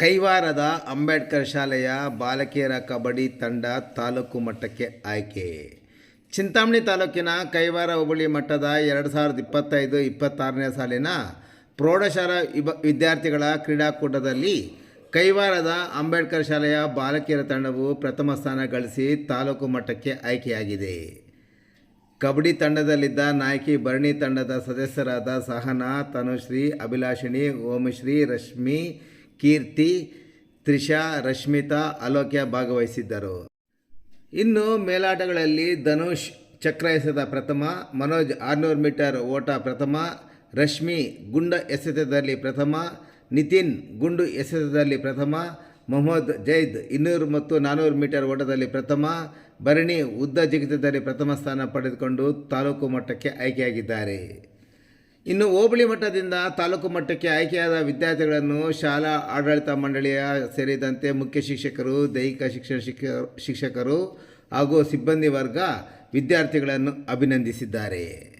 ಕೈವಾರದ ಅಂಬೇಡ್ಕರ್ ಶಾಲೆಯ ಬಾಲಕಿಯರ ಕಬಡ್ಡಿ ತಂಡ ತಾಲೂಕು ಮಟ್ಟಕ್ಕೆ ಆಯ್ಕೆ. ಚಿಂತಾಮಣಿ ತಾಲೂಕಿನ ಕೈವಾರ ಹೋಬಳಿ ಮಟ್ಟದ ಎರಡು ಸಾವಿರದ ಇಪ್ಪತ್ತೈದು ಇಪ್ಪತ್ತಾರನೇ ಸಾಲಿನ ಪ್ರೌಢಶಾಲಾ ವಿಭ, ವಿದ್ಯಾರ್ಥಿಗಳ ಕ್ರೀಡಾಕೂಟದಲ್ಲಿ ಕೈವಾರದ ಅಂಬೇಡ್ಕರ್ ಶಾಲೆಯ ಬಾಲಕಿಯರ ತಂಡವು ಪ್ರಥಮ ಸ್ಥಾನ ಗಳಿಸಿ ತಾಲೂಕು ಮಟ್ಟಕ್ಕೆ ಆಯ್ಕೆಯಾಗಿದೆ. ಕಬಡ್ಡಿ ತಂಡದಲ್ಲಿದ್ದ ನಾಯಕಿ ಭರಣಿ ತಂಡದ ಸದಸ್ಯರಾದ ಸಹನಾ, ತನುಶ್ರೀ, ಅಭಿಲಾಷಿಣಿ, ಓಮಶ್ರೀ, ರಶ್ಮಿ, ಕೀರ್ತಿ, ತ್ರಿಷಾ, ರಶ್ಮಿತಾ ಅಲೋಕ್ಯ ಭಾಗವಹಿಸಿದ್ದರು. ಇನ್ನು ಮೇಲಾಟಗಳಲ್ಲಿ ಧನುಷ್ ಚಕ್ರ ಎಸೆತ ಪ್ರಥಮ, ಮನೋಜ್ ಆರುನೂರು ಮೀಟರ್ ಓಟ ಪ್ರಥಮ, ರಶ್ಮಿ ಗುಂಡ ಎಸೆತದಲ್ಲಿ ಪ್ರಥಮ, ನಿತಿನ್ ಗುಂಡು ಎಸೆತದಲ್ಲಿ ಪ್ರಥಮ ಮೊಹಮ್ಮದ್ ಜೈದ್ ಇನ್ನೂರು ಮತ್ತು ನಾನ್ನೂರು ಮೀಟರ್ ಓಟದಲ್ಲಿ ಪ್ರಥಮ, ಭರಣಿ ಉದ್ದ ಜಿಗಿತದಲ್ಲಿ ಪ್ರಥಮ ಸ್ಥಾನ ಪಡೆದುಕೊಂಡು ತಾಲೂಕು ಮಟ್ಟಕ್ಕೆ ಆಯ್ಕೆಯಾಗಿದ್ದಾರೆ. ಇನ್ನು ಹೋಬಳಿ ಮಟ್ಟದಿಂದ ತಾಲೂಕು ಮಟ್ಟಕ್ಕೆ ಆಯ್ಕೆಯಾದ ವಿದ್ಯಾರ್ಥಿಗಳನ್ನು ಶಾಲಾ ಆಡಳಿತ ಮಂಡಳಿಯ ಸೇರಿದಂತೆ ಮುಖ್ಯ ಶಿಕ್ಷಕರು, ದೈಹಿಕ ಶಿಕ್ಷಣ ಶಿಕ್ಷ, ಶಿಕ್ಷಕರು ಹಾಗೂ ಸಿಬ್ಬಂದಿ ವರ್ಗ ವಿದ್ಯಾರ್ಥಿಗಳನ್ನು ಅಭಿನಂದಿಸಿದ್ದಾರೆ.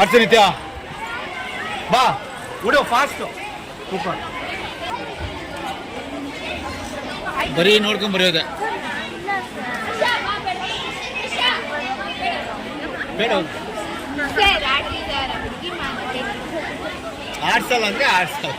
ಆಡ್ಸಿ ನಿತ್ಯ. ಬಾ. ಉಡೋ ಫಾಸ್ಟ್ ಕೂತ್ಕೊಂಡು ಬರೀ ನೋಡ್ಕೊಂಡ್ ಬರೆಯೋದೆ ಬೇಡ. ಆಡ್ಸಲ್ಲ ಅಂದ್ರೆ ಆಡ್ಸಲ್ಲ.